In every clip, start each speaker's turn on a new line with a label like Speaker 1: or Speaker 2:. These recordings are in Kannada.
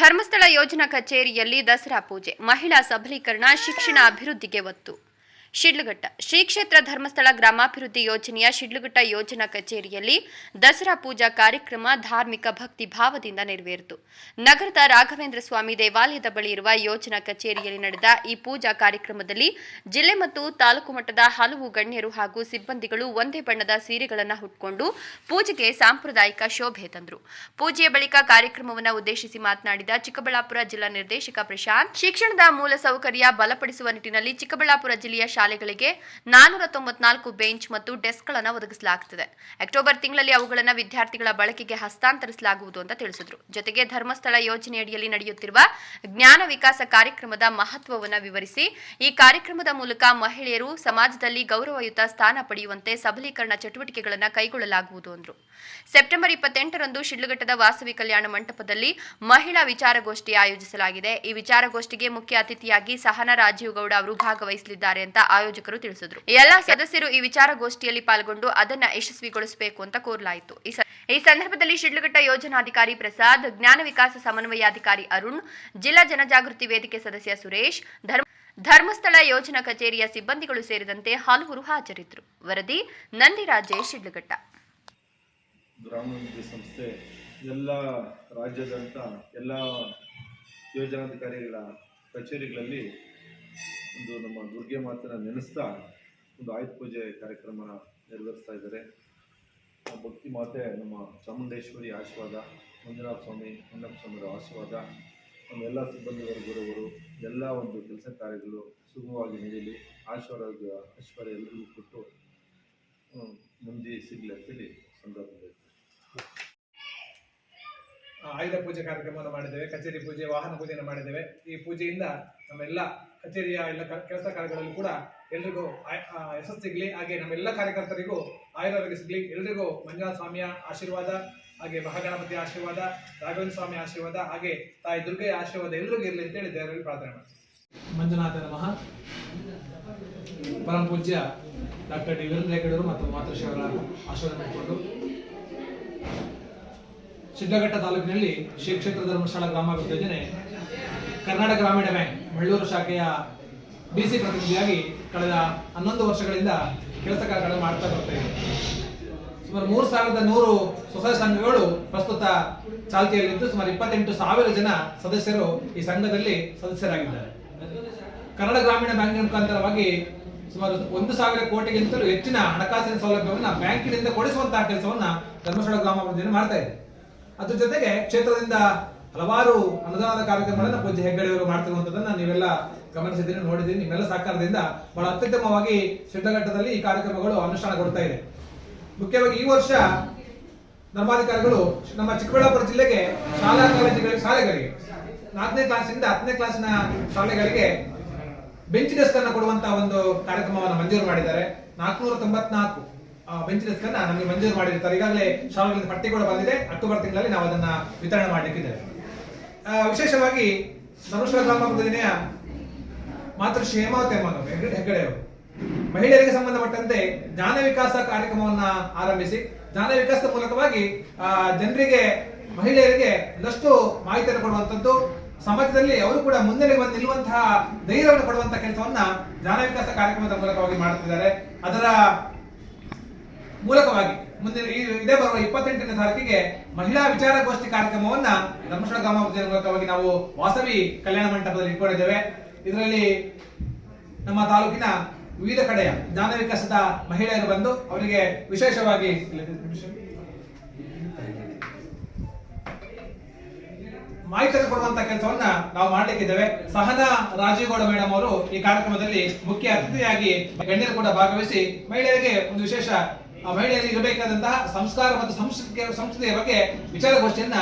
Speaker 1: ಧರ್ಮಸ್ಥಳ ಯೋಜನಾ ಕಚೇರಿಯಲ್ಲಿ ದಸರಾ ಪೂಜೆ ಮಹಿಳಾ ಸಬಲೀಕರಣ ಶಿಕ್ಷಣ ಅಭಿವೃದ್ಧಿಗೆ ಒತ್ತು. ಶಿಡ್ಲಘಟ್ಟ. ಶ್ರೀ ಕ್ಷೇತ್ರ ಧರ್ಮಸ್ಥಳ ಗ್ರಾಮಾಭಿವೃದ್ಧಿ ಯೋಜನೆಯ ಶಿಡ್ಲಘಟ್ಟ ಯೋಜನಾ ಕಚೇರಿಯಲ್ಲಿ ದಸರಾ ಪೂಜಾ ಕಾರ್ಯಕ್ರಮ ಧಾರ್ಮಿಕ ಭಕ್ತಿ ಭಾವದಿಂದ ನೆರವೇರಿತು. ನಗರದ ರಾಘವೇಂದ್ರ ಸ್ವಾಮಿ ದೇವಾಲಯದ ಬಳಿ ಇರುವ ಯೋಜನಾ ಕಚೇರಿಯಲ್ಲಿ ನಡೆದ ಈ ಪೂಜಾ ಕಾರ್ಯಕ್ರಮದಲ್ಲಿ ಜಿಲ್ಲೆ ಮತ್ತು ತಾಲೂಕು ಮಟ್ಟದ ಹಲವು ಗಣ್ಯರು ಹಾಗೂ ಸಿಬ್ಬಂದಿಗಳು ಒಂದೇ ಬಣ್ಣದ ಸೀರೆಗಳನ್ನು ಹುಟ್ಕೊಂಡು ಪೂಜೆಗೆ ಸಾಂಪ್ರದಾಯಿಕ ಶೋಭೆ ತಂದರು. ಪೂಜೆಯ ಬಳಿಕ ಕಾರ್ಯಕ್ರಮವನ್ನು ಉದ್ದೇಶಿಸಿ ಮಾತನಾಡಿದ ಚಿಕ್ಕಬಳ್ಳಾಪುರ ಜಿಲ್ಲಾ ನಿರ್ದೇಶಕ ಪ್ರಶಾಂತ್, ಶಿಕ್ಷಣದ ಮೂಲ ಸೌಕರ್ಯ ಬಲಪಡಿಸುವ ನಿಟ್ಟಿನಲ್ಲಿ ಚಿಕ್ಕಬಳ್ಳಾಪುರ ಜಿಲ್ಲೆಯ ಶಾಲೆಗಳಿಗೆ ನಾನೂರ ತೊಂಬತ್ನಾಲ್ಕು ಬೆಂಚ್ ಮತ್ತು ಡೆಸ್ಕ್ಗಳನ್ನು ಒದಗಿಸಲಾಗುತ್ತದೆ. ಅಕ್ಟೋಬರ್ ತಿಂಗಳಲ್ಲಿ ಅವುಗಳನ್ನು ವಿದ್ಯಾರ್ಥಿಗಳ ಬಳಕೆಗೆ ಹಸ್ತಾಂತರಿಸಲಾಗುವುದು ಅಂತ ತಿಳಿಸಿದರು. ಜೊತೆಗೆ ಧರ್ಮಸ್ಥಳ ಯೋಜನೆಯಡಿಯಲ್ಲಿ ನಡೆಯುತ್ತಿರುವ ಜ್ಞಾನ ವಿಕಾಸ ಕಾರ್ಯಕ್ರಮದ ಮಹತ್ವವನ್ನು ವಿವರಿಸಿ, ಈ ಕಾರ್ಯಕ್ರಮದ ಮೂಲಕ ಮಹಿಳೆಯರು ಸಮಾಜದಲ್ಲಿ ಗೌರವಯುತ ಸ್ಥಾನ ಪಡೆಯುವಂತೆ ಸಬಲೀಕರಣ ಚಟುವಟಿಕೆಗಳನ್ನು ಕೈಗೊಳ್ಳಲಾಗುವುದು ಎಂದರು ಸೆಪ್ಟೆಂಬರ್ ಇಪ್ಪತ್ತೆಂಟರಂದು ಶಿಡ್ಲಘಟ್ಟದ ವಾಸವಿ ಕಲ್ಯಾಣ ಮಂಟಪದಲ್ಲಿ ಮಹಿಳಾ ವಿಚಾರಗೋಷ್ಠಿ ಆಯೋಜಿಸಲಾಗಿದೆ. ಈ ವಿಚಾರಗೋಷ್ಠಿಗೆ ಮುಖ್ಯ ಅತಿಥಿಯಾಗಿ ಸಹನಾ ರಾಜೀವ್ ಗೌಡ ಅವರು ಭಾಗವಹಿಸಲಿದ್ದಾರೆ ಅಂತ ಆಯೋಜಕರು ತಿಳಿಸಿದರು. ಎಲ್ಲ ಸದಸ್ಯರು ಈ ವಿಚಾರಗೋಷ್ಠಿಯಲ್ಲಿ ಪಾಲ್ಗೊಂಡು ಅದನ್ನ ಯಶಸ್ವಿಗೊಳಿಸಬೇಕು ಅಂತ ಕೋರಲಾಯಿತು. ಈ ಸಂದರ್ಭದಲ್ಲಿ ಶಿಡ್ಲಘಟ್ಟ ಯೋಜನಾಧಿಕಾರಿ ಪ್ರಸಾದ್, ಜ್ಞಾನ ವಿಕಾಸ ಸಮನ್ವಯಾಧಿಕಾರಿ ಅರುಣ್, ಜಿಲ್ಲಾ ಜನಜಾಗೃತಿ ವೇದಿಕೆ ಸದಸ್ಯ ಸುರೇಶ್, ಧರ್ಮ, ಧರ್ಮಸ್ಥಳ ಯೋಜನಾ ಕಚೇರಿಯ ಸಿಬ್ಬಂದಿಗಳು ಸೇರಿದಂತೆ ಹಲವರು ಹಾಜರಿದ್ದರು. ವರದಿ ನಂದಿರಾಜೇಶ್ ಶಿಡ್ಲಘಟ್ಟ.
Speaker 2: ಗ್ರಾಮಾಭಿವೃದ್ಧಿ ಸಂಸ್ಥೆ, ಎಲ್ಲ ರಾಜ್ಯದಂಥ ಎಲ್ಲ ಯೋಜನಾಧಿಕಾರಿಗಳ ಕಚೇರಿಗಳಲ್ಲಿ ಒಂದು ನಮ್ಮ ದುರ್ಗೆ ಮಾತನ್ನು ನೆನೆಸ್ತಾ ಒಂದು ಆಯುಧ ಪೂಜೆ ಕಾರ್ಯಕ್ರಮನ ನೆರವೇರಿಸ್ತಾ ಇದ್ದಾರೆ. ಭಕ್ತಿ ಮಾತೆ ನಮ್ಮ ಚಾಮುಂಡೇಶ್ವರಿ ಆಶೀರ್ವಾದ ಮಂಜುನಾಥ ಸ್ವಾಮಿ ಅಣ್ಣಪ್ಪ ಸ್ವಾಮಿಯವರ ಆಶೀರ್ವಾದ ನಮ್ಮ ಎಲ್ಲ ಸಿಬ್ಬಂದಿ ವರ್ಗದವರು ಎಲ್ಲ ಒಂದು ಕೆಲಸ ಕಾರ್ಯಗಳು ಸುಗಮವಾಗಿ ನಡೀಲಿ. ಆಶೀರ್ವಾದ ಐಶ್ವರ್ಯ ಎಲ್ಲರಿಗೂ ಕೊಟ್ಟು ಮುಂದೆ ಸಿಗಲಿ ಅಂತೇಳಿ ಸಂದರ್ಭದಲ್ಲಿ
Speaker 3: ಆ, ಆಯುಧ ಪೂಜೆ ಕಾರ್ಯಕ್ರಮವನ್ನು ಮಾಡಿದ್ದೇವೆ ಕಚೇರಿ ಪೂಜೆ ವಾಹನ ಪೂಜೆಯನ್ನು ಮಾಡಿದ್ದೇವೆ. ಈ ಪೂಜೆಯಿಂದ ನಮ್ಮೆಲ್ಲ ಕಚೇರಿಯ ಎಲ್ಲ ಕೆಲಸ ಕಾರ್ಯಗಳಲ್ಲಿ ಕೂಡ ಎಲ್ರಿಗೂ ಯಶಸ್ಸು ಸಿಗಲಿ. ಹಾಗೆ ನಮ್ಮೆಲ್ಲ ಕಾರ್ಯಕರ್ತರಿಗೂ ಆಯುರ್ವೇದ ಸಿಗಲಿ. ಎಲ್ರಿಗೂ ಮಂಜುನಾಥ ಸ್ವಾಮಿಯ ಆಶೀರ್ವಾದ, ಹಾಗೆ ಮಹಾಗಣಪತಿ ಆಶೀರ್ವಾದ, ರಾಘವೇಂದ್ರ ಸ್ವಾಮಿ ಆಶೀರ್ವಾದ, ಹಾಗೆ ತಾಯಿ ದುರ್ಗೆಯ ಆಶೀರ್ವಾದ ಎಲ್ರಿಗೂ ಇರಲಿ ಅಂತೇಳಿ ದೇವರಲ್ಲಿ ಪ್ರಾರ್ಥನೆ ಮಾಡ್ತೀನಿ ಮಂಜುನಾಥ ನಮಃ ಪರಮ ಪೂಜ್ಯ ಡಾಕ್ಟರ್ ಡಿ ವೀರೇಂದ್ರ ಹೆಗಡೆಯವರು ಮತ್ತು ಮಾತೃಶ್ರೀ ಅವರ ಆಶೀರ್ವಾದ ಮಾಡಿಕೊಂಡು ಸಿದ್ದಘಟ್ಟ ತಾಲೂಕಿನಲ್ಲಿ ಶ್ರೀ ಕ್ಷೇತ್ರ ಧರ್ಮಶಾಲಾ ಗ್ರಾಮಾಭಿವೃದ್ಧಿ ಯೋಜನೆ ಕರ್ನಾಟಕ ಗ್ರಾಮೀಣ ಬ್ಯಾಂಕ್. ಮಳ್ಳೂರು ಶಾಖೆಯ ಡಿಸಿ ಪ್ರತಿನಿಧಿಯಾಗಿ ಕಳೆದ ಹನ್ನೊಂದು ವರ್ಷಗಳಿಂದ ಕೆಲಸ ಕಾರ್ಯಗಳನ್ನು ಮಾಡ್ತಾ ಬರ್ತಾ ಸುಮಾರು ಮೂರು ಸಾವಿರದ ನೂರು ಸ್ವಸಹಾಯ ಸಂಘಗಳು ಪ್ರಸ್ತುತ ಚಾಲ್ತಿಯಲ್ಲಿದ್ದು ಸುಮಾರು ಇಪ್ಪತ್ತೆಂಟು ಸಾವಿರ ಜನ ಸದಸ್ಯರು ಈ ಸಂಘದಲ್ಲಿ ಸದಸ್ಯರಾಗಿದ್ದಾರೆ. ಕನ್ನಡ ಗ್ರಾಮೀಣ ಬ್ಯಾಂಕ್ ಮುಖಾಂತರವಾಗಿ ಸುಮಾರು ಒಂದು ಸಾವಿರ ಕೋಟಿಗಿಂತಲೂ ಹೆಚ್ಚಿನ ಹಣಕಾಸಿನ ಸೌಲಭ್ಯವನ್ನು ಬ್ಯಾಂಕಿನಿಂದ ಕೊಡಿಸುವಂತಹ ಕೆಲಸವನ್ನ ಧರ್ಮಸ್ಥಳ ಗ್ರಾಮ ಮಾಡ್ತಾ ಇದೆ. ಅದ್ರ ಜೊತೆಗೆ ಕ್ಷೇತ್ರದಿಂದ ಹಲವಾರು ಅನುದಾನದ ಕಾರ್ಯಕ್ರಮಗಳನ್ನು ಪೂಜ್ಯ ಹೆಗ್ಗಡೆಯವರು ಮಾಡ್ತಿರುವಂತದನ್ನ ನೀವೆಲ್ಲ ಗಮನಿಸಿದ್ದೀರಿ, ನೋಡಿದ್ದೀರಿ. ನಿಮ್ಮೆಲ್ಲ ಸಹಕಾರದಿಂದ ಬಹಳ ಅತ್ಯುತ್ತಮವಾಗಿ ಸಿದ್ಧಘಟ್ಟದಲ್ಲಿ ಈ ಕಾರ್ಯಕ್ರಮಗಳು ಅನುಷ್ಠಾನಗೊಳ್ತಾ ಇದೆ. ಮುಖ್ಯವಾಗಿ ಈ ವರ್ಷ ಧರ್ಮಾಧಿಕಾರಿಗಳು ನಮ್ಮ ಚಿಕ್ಕಬಳ್ಳಾಪುರ ಜಿಲ್ಲೆಗೆ ಶಾಲಾ ಕಾಲೇಜುಗಳಿಗೆ, ಶಾಲೆಗಳಿಗೆ, ನಾಲ್ಕನೇ ಕ್ಲಾಸಿಂದ ಹತ್ತನೇ ಕ್ಲಾಸಿನ ಶಾಲೆಗಳಿಗೆ ಬೆಂಚ್ ಡೆಸ್ಕ್ ಅನ್ನು ಕೊಡುವಂತ ಒಂದು ಕಾರ್ಯಕ್ರಮವನ್ನು ಮಂಜೂರು ಮಾಡಿದ್ದಾರೆ. ನಾಲ್ಕುನೂರ ತೊಂಬತ್ನಾಲ್ಕು ಬೆಂಚ್ ಡೆಸ್ಕ್ ಅನ್ನ ನಮಗೆ ಮಂಜೂರು ಮಾಡಿರ್ತಾರೆ. ಈಗಾಗಲೇ ಶಾಲೆಗಳಿಂದ ಪಟ್ಟಿ ಕೂಡ ಬಂದಿದೆ. ಅಕ್ಟೋಬರ್ ತಿಂಗಳಲ್ಲಿ ನಾವು ಅದನ್ನ ವಿತರಣೆ ಮಾಡಲಿಕ್ಕಿದ್ದೇವೆ. ವಿಶೇಷವಾಗಿ ಧರ್ಮಸ್ಥಳ ಗ್ರಾಮಾಭಿವೃದ್ಧಿಯ ಮಾತೃ ಹೇಮಾವತಿ ಹೆಗ್ಗಡೆ ಹೆಗ್ಗಡೆ ಅವರು. ಮಹಿಳೆಯರಿಗೆ ಸಂಬಂಧಪಟ್ಟಂತೆ ಜ್ಞಾನ ವಿಕಾಸ ಕಾರ್ಯಕ್ರಮವನ್ನ ಆರಂಭಿಸಿ, ಜ್ಞಾನ ವಿಕಾಸದ ಮೂಲಕವಾಗಿ ಜನರಿಗೆ, ಮಹಿಳೆಯರಿಗೆ ಒಂದಷ್ಟು ಮಾಹಿತಿಯನ್ನು ಕೊಡುವಂಥದ್ದು, ಸಮಾಜದಲ್ಲಿ ಅವರು ಕೂಡ ಮುಂದೆ ಬಂದು ನಿಲ್ಲುವಂತಹ ಧೈರ್ಯವನ್ನು ಕೊಡುವಂತಹ ಕೆಲಸವನ್ನ ಜ್ಞಾನ ವಿಕಾಸ ಕಾರ್ಯಕ್ರಮದ ಮೂಲಕವಾಗಿ ಮಾಡುತ್ತಿದ್ದಾರೆ. ಅದರ ಮೂಲಕವಾಗಿ ಮುಂದಿನ ಇದೇ ಬರುವ ಇಪ್ಪತ್ತೆಂಟನೇ ತಾರೀಕಿಗೆ ಮಹಿಳಾ ವಿಚಾರಗೋಷ್ಠಿ ಕಾರ್ಯಕ್ರಮವನ್ನ ಧರ್ಮಸ್ಥಳ ಗ್ರಾಮಾಭಿವೃದ್ಧಿ ಮೂಲಕವಾಗಿ ನಾವು ವಾಸವಿ ಕಲ್ಯಾಣ ಮಂಟಪದಲ್ಲಿ ಇಟ್ಕೊಂಡಿದ್ದೇವೆ. ಇದರಲ್ಲಿ ನಮ್ಮ ತಾಲೂಕಿನ ವಿವಿಧ ಕಡೆಯ ಜ್ಞಾನ ವಿಕಾಸದ ಮಹಿಳೆಯರು ಬಂದು ಅವರಿಗೆ ವಿಶೇಷವಾಗಿ ಮಾಹಿತಿಯನ್ನು ಕೊಡುವಂತ ಕೆಲಸವನ್ನ ನಾವು ಮಾಡಲಿಕ್ಕಿದ್ದೇವೆ. ಸಹನಾ ರಾಜೀವ್ಗೌಡ ಮೇಡಮ್ ಅವರು ಈ ಕಾರ್ಯಕ್ರಮದಲ್ಲಿ ಮುಖ್ಯ ಅತಿಥಿಯಾಗಿ ಗಣ್ಯರು ಕೂಡ ಭಾಗವಹಿಸಿ ಮಹಿಳೆಯರಿಗೆ ಒಂದು ವಿಶೇಷ ಮಹಿಳೆಯರಿಗೆ ಇರಬೇಕಾದಂತಹ ಸಂಸ್ಕಾರ ಮತ್ತು ಸಂಸ್ಕೃತಿಯ ಸಂಸ್ಕೃತಿಯ ಬಗ್ಗೆ ವಿಚಾರಗೋಷ್ಠಿಯನ್ನ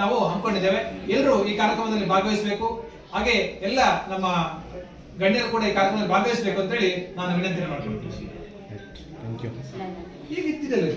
Speaker 3: ನಾವು ಹಮ್ಮಿಕೊಂಡಿದ್ದೇವೆ. ಎಲ್ಲರೂ ಈ ಕಾರ್ಯಕ್ರಮದಲ್ಲಿ ಭಾಗವಹಿಸಬೇಕು. ಹಾಗೆ ಎಲ್ಲ ನಮ್ಮ ಗಣ್ಯರು ಕೂಡ ಈ ಕಾರ್ಯಕ್ರಮದಲ್ಲಿ ಭಾಗವಹಿಸಬೇಕು ಅಂತೇಳಿ ನಾನು ವಿನಂತಿ ಇದ್ದಿದ್ದಲ್ಲ